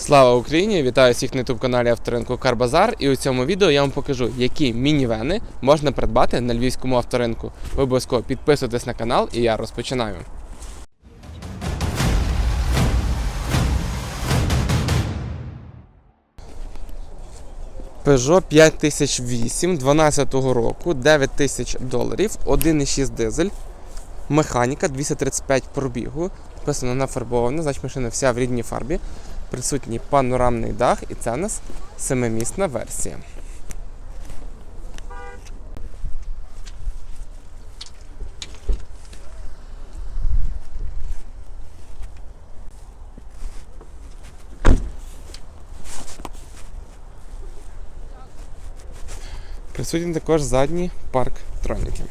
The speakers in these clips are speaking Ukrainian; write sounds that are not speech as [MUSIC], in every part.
Слава Україні! Вітаю всіх на youtube каналі авторинку Карбазар. І у цьому відео я вам покажу, які мінівени можна придбати на львівському авторинку. Ви обов'язково підписуйтесь на канал, і я розпочинаю. Peugeot 5008 12 року, 9 тисяч доларів, 1,6 дизель, механіка 235 пробігу, написано нафарбована, значить машина вся в рідній фарбі. Присутній панорамний дах, і це у нас семимісна версія. Присутній також задній парк троніки.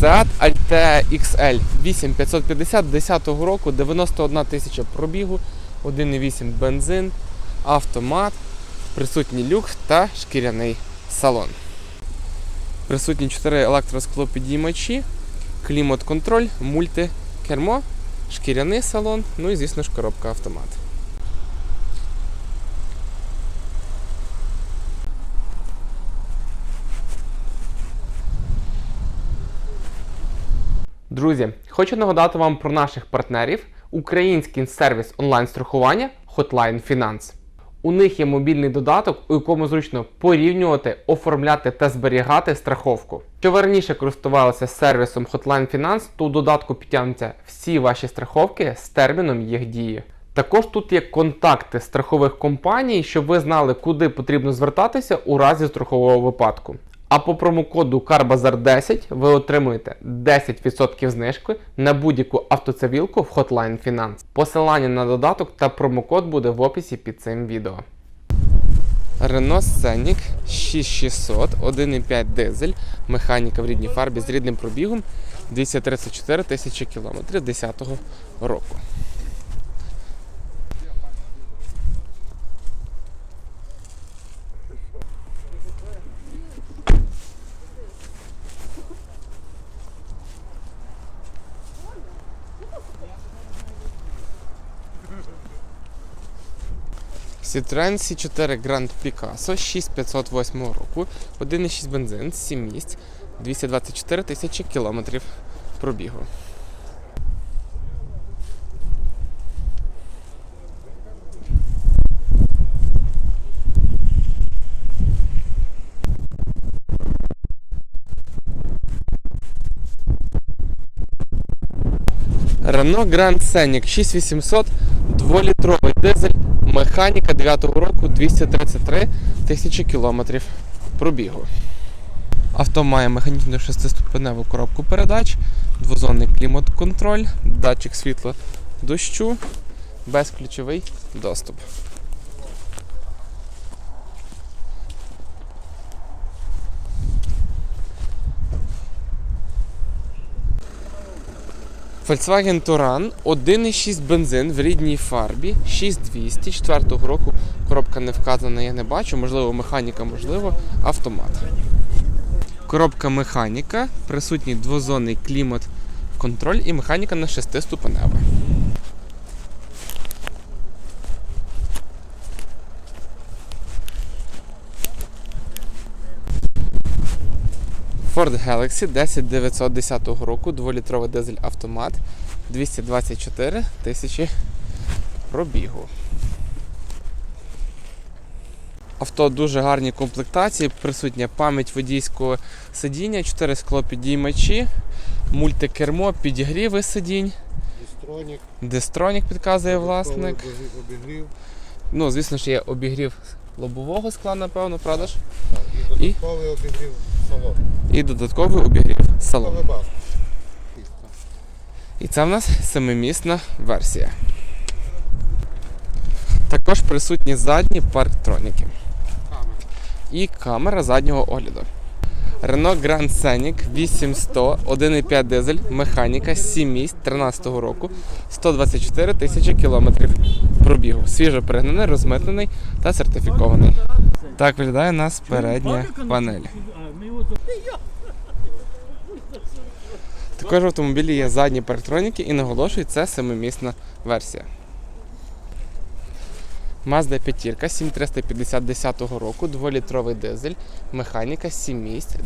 Seat Altea XL 8550 10 року, 91 тисяча пробігу, 1,8 бензин, автомат, присутній люк та шкіряний салон. Присутні 4 електросклопідіймачі, клімат-контроль, мультикермо, шкіряний салон, ну і звісно ж коробка автомат. Друзі, хочу нагадати вам про наших партнерів: український сервіс онлайн-страхування Hotline Finance. У них є мобільний додаток, у якому зручно порівнювати, оформляти та зберігати страховку. Якщо ви раніше користувалися сервісом Hotline Finance, то у додатку підтягнуться всі ваші страховки з терміном їх дії. Також тут є контакти страхових компаній, щоб ви знали, куди потрібно звертатися у разі страхового випадку. А по промокоду CARBAZAR10 ви отримуєте 10% знижки на будь-яку автоцивілку в Hotline Finance. Посилання на додаток та промокод буде в описі під цим відео. Renault Scenic 6600, 1,5 дизель, механіка в рідній фарбі з рідним пробігом 234 тисячі кілометрів 10 року. Citroen C4 Grand Picasso 6508 року, 1,6 бензин, 7 місць, 224 тисячі кілометрів пробігу. Renault Grand Scenic 6800, 2-літровий дизель, механіка 9-го року 233 тисячі кілометрів пробігу. Авто має механічну шестиступеневу коробку передач, двозонний клімат-контроль, датчик світла дощу, безключовий доступ. Volkswagen Touran 1,6 бензин в рідній фарбі 6200 4 року. Коробка не вказана, я не бачу, можливо, механіка, можливо, автомат. Коробка механіка, присутній двозонний клімат контроль і механіка на 6 ступенева. Ford Galaxy 10910 року, 2-літровий дизель автомат, 224 тисячі пробігу. Авто дуже гарні комплектації, присутня пам'ять водійського сидіння, 4 склопідіймачі, мультикермо, підігріви сидінь, Дистронік, дистронік підказує власник. обігрів, Ну, звісно ж, є обігрів лобового скла, напевно, правда ж? так, і додатковий обігрів. І додатковий обігрів салону. І це в нас семимісна версія. Також присутні задні парктроніки і камера заднього огляду. Renault Grand Scenic 8100, 1,5 дизель, механіка, 7 місць 13 року, 124 тисячі кілометрів пробігу. Свіжо пригнаний, розмитнений та сертифікований. Так виглядає у нас передня панель. [LAUGHS] Також в автомобілі є задні перетроніки і наголошую, це семимісна версія. Mazda 5, 7350 10 року, дволітровий дизель, механіка, 7 місць.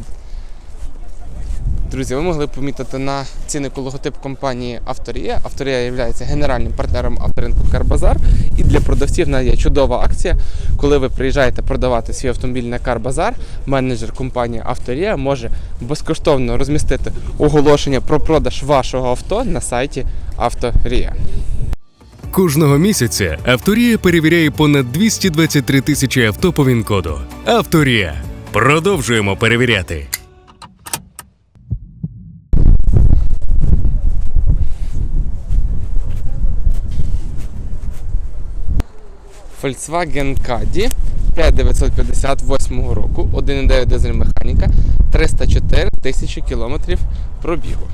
Друзі, ви могли помітити на ціннику логотип компанії Авторія. Авторія є генеральним партнером авторинку Карбазар. І для продавців в є чудова акція. Коли ви приїжджаєте продавати свій автомобіль на Карбазар, менеджер компанії Авторія може безкоштовно розмістити оголошення про продаж вашого авто на сайті Авторія. Кожного місяця Авторія перевіряє понад 223 тисячі авто по ВІН-коду. Авторія. Продовжуємо перевіряти. Volkswagen Caddy 5958 року, 1,9 дизель механіка, 304 тисячі кілометрів пробігу.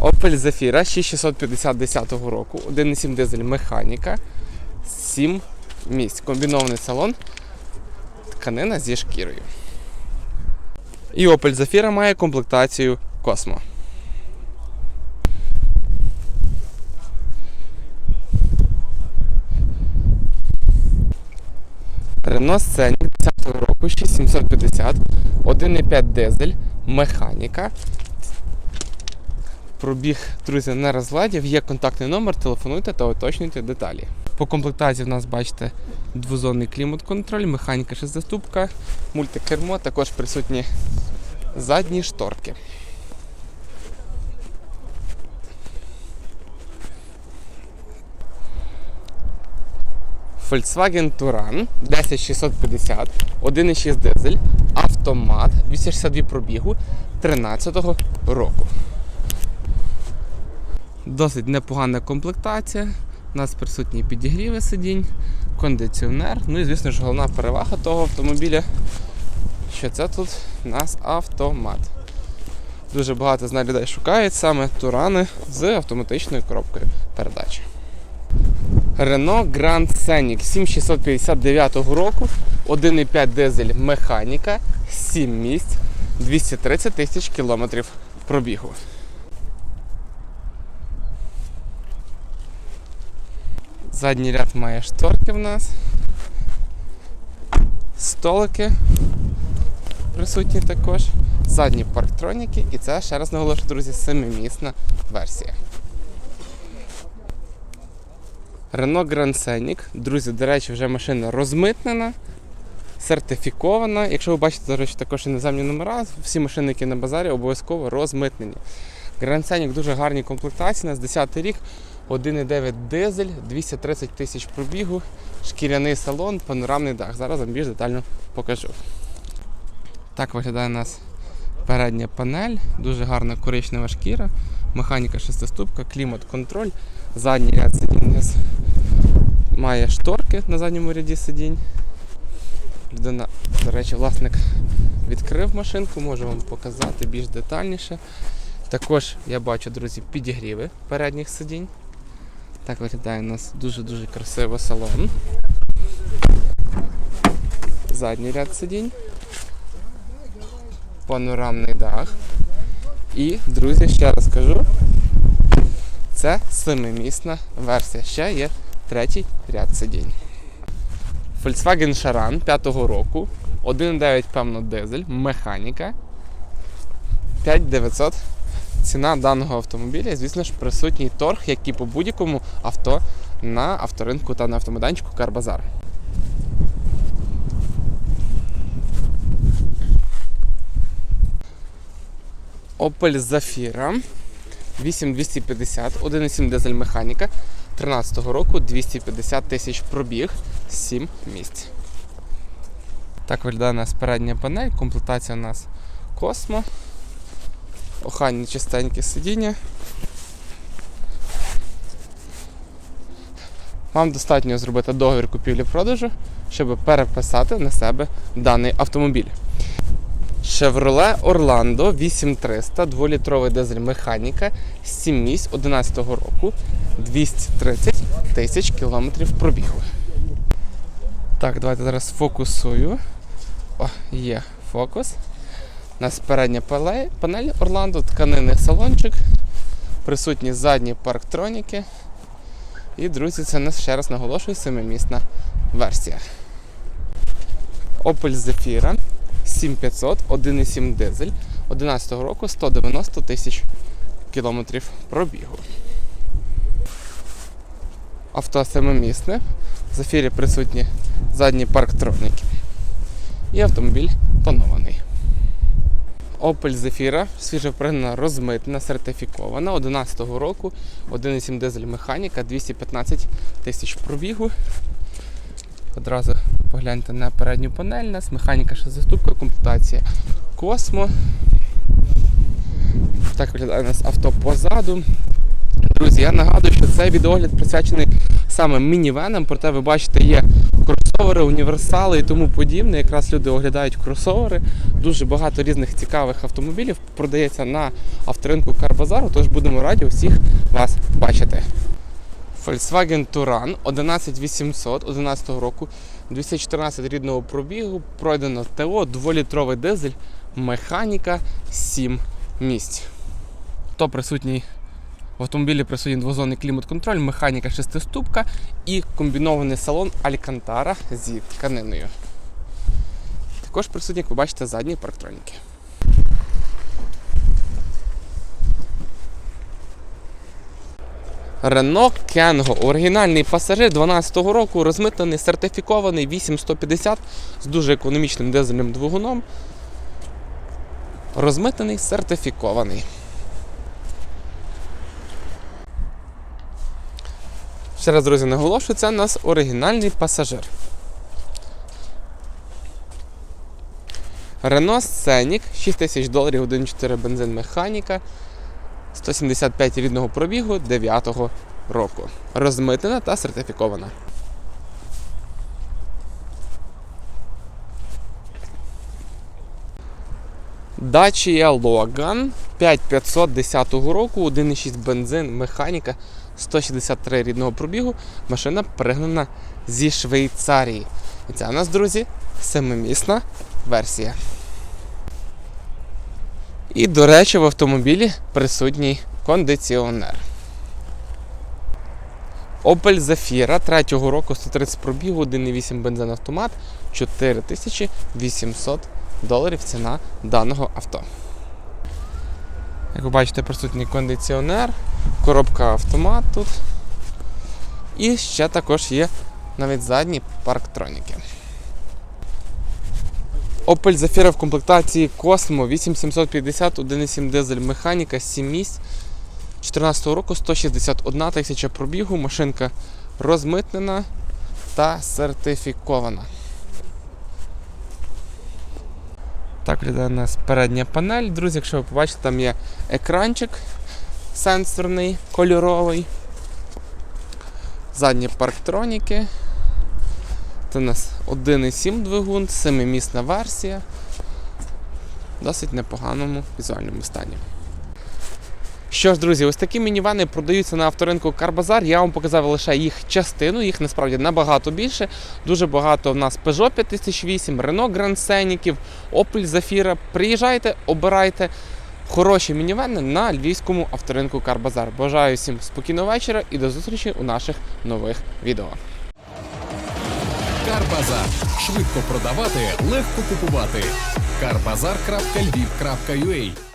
Opel Zafira 6650 10 року, 1,7 дизель механіка, 7 місць. Комбінований салон, тканина зі шкірою. І Opel Zafira має комплектацію Cosmo. Renault Scenic 10 року 6750, 1,5 дизель, механіка. Пробіг, друзі, не розладів. Є контактний номер, телефонуйте та уточнюйте деталі. По комплектації в нас бачите двозонний клімат-контроль, механіка шестиступка, мультикермо, також присутні задні шторки. Volkswagen Touran 10650, 1,6 дизель, автомат, 262 пробігу 13-го року. Досить непогана комплектація. У нас присутні підігріви сидінь, кондиціонер. Ну і звісно ж головна перевага того автомобіля, що це тут у нас автомат. Дуже багато знає людей шукають саме турани з автоматичною коробкою передач. Renault Grand Scenic 7659 року, 1,5 дизель механіка, 7 місць, 230 тисяч кілометрів пробігу. Задній ряд має шторки в нас. Столики присутні також. Задні парктроніки. І це, ще раз наголошую, друзі, семимісна версія. Renault Grand Scenic. Друзі, до речі, вже машина розмитнена, сертифікована. Якщо ви бачите, до речі, також іноземні номера, всі машини, які на базарі, обов'язково розмитнені. Grand Scenic дуже гарні комплектації, у нас 10 рік, 1,9 дизель, 230 тисяч пробігу, шкіряний салон, панорамний дах. Зараз вам більш детально покажу. Так виглядає у нас передня панель, дуже гарна коричнева шкіра, механіка шестиступка, клімат-контроль, задній ряд сидінь у нас має шторки на задньому ряді сидінь. Людина, до речі, власник відкрив машинку, можу вам показати більш детальніше. Також я бачу, друзі, підігріви передніх сидінь. Так виглядає у нас дуже-дуже красиво салон. Задній ряд сидінь. Панорамний дах. І, друзі, ще раз кажу, це семимісна версія. Ще є третій ряд сидінь. Volkswagen Charan 5-го року. 1,9 певно дизель, механіка. 5900 ціна даного автомобіля, звісно ж, присутній торг, як і по будь-якому авто на авторинку та на автомайданчику Карбазар. Opel Zafira 8250, 1,7 дизель механіка 13-го року, 250 тисяч пробіг, 7 місць. Так виглядає у нас передня панель, комплектація у нас Cosmo охайні чистенькі сидіння. Вам достатньо зробити договір купівлі-продажу, щоб переписати на себе даний автомобіль. Chevrolet Orlando 8300, 2-літровий дизель механіка, 7 місць 11 року, 230 тисяч кілометрів пробігу. Так, давайте зараз фокусую. О, є фокус. У нас передня панель Орландо, тканинний салончик, присутні задні парктроніки. І, друзі, це нас ще раз наголошую семимісна версія. Opel Zafira 7500, 1,7 дизель 11 року 190 тисяч кілометрів пробігу. Авто семимісне. В Zafira присутні задні парктроніки. І автомобіль тонований. Opel Zafira свіжопригнана, розмитна, сертифікована 11 року, 1,7 дизель механіка, 215 тисяч пробігу. Одразу погляньте на передню панель, нас механіка шестиступка, комплектація Космо. Так виглядає у нас авто позаду. Друзі, я нагадую, що цей відеогляд присвячений саме мінівенам, проте ви бачите, є кросовери, універсали і тому подібне. Якраз люди оглядають кросовери. Дуже багато різних цікавих автомобілів продається на авторинку Карбазару, тож будемо раді усіх вас бачити. Volkswagen Touran 11800 11 року, 214 рідного пробігу, пройдено ТО, 2-літровий дизель, механіка 7 місць. То присутній в автомобілі присутній двозонний клімат-контроль, механіка шестиступка і комбінований салон Alcantara зі тканиною. Також присутні, як ви бачите, задні парктроніки. Renault Kangoo. Оригінальний пасажир 12-го року, розмитнений, сертифікований 8150 з дуже економічним дизельним двигуном. Розмитнений, сертифікований. Ще раз, друзі, наголошую, це у нас оригінальний пасажир. Renault Scenic 6 тисяч доларів 1.4 бензин механіка. 175 рідного пробігу 9 року. Розмитнена та сертифікована. Dacia Logan 5510 року, 1,6 бензин, механіка, 163 рідного пробігу. Машина пригнана зі Швейцарії. І це у нас, друзі, семимісна версія. І, до речі, в автомобілі присутній кондиціонер. Opel Zafira 3 року 130 пробігу, 1,8 бензин автомат, 4800 доларів ціна даного авто. Як ви бачите, присутній кондиціонер, коробка автомат тут. І ще також є навіть задні парктроніки. Opel Zafira в комплектації Cosmo 8750, 1,7 дизель механіка, 7 місць. 2014 року 161 тисяча пробігу, машинка розмитнена та сертифікована. Так виглядає у нас передня панель. Друзі, якщо ви побачите, там є екранчик сенсорний, кольоровий. Задні парктроніки. Це у нас 1,7 двигун, 7-місна версія. Досить непоганому візуальному стані. Що ж, друзі, ось такі мінівани продаються на авторинку Карбазар. Я вам показав лише їх частину, їх насправді набагато більше. Дуже багато в нас Peugeot 5008, Renault Grand Scenic, Opel Zafira. Приїжджайте, обирайте хороші мінівени на львівському авторинку Карбазар. Бажаю всім спокійного вечора і до зустрічі у наших нових відео. Карбазар. Швидко продавати, легко купувати. Карбазар.львів.ua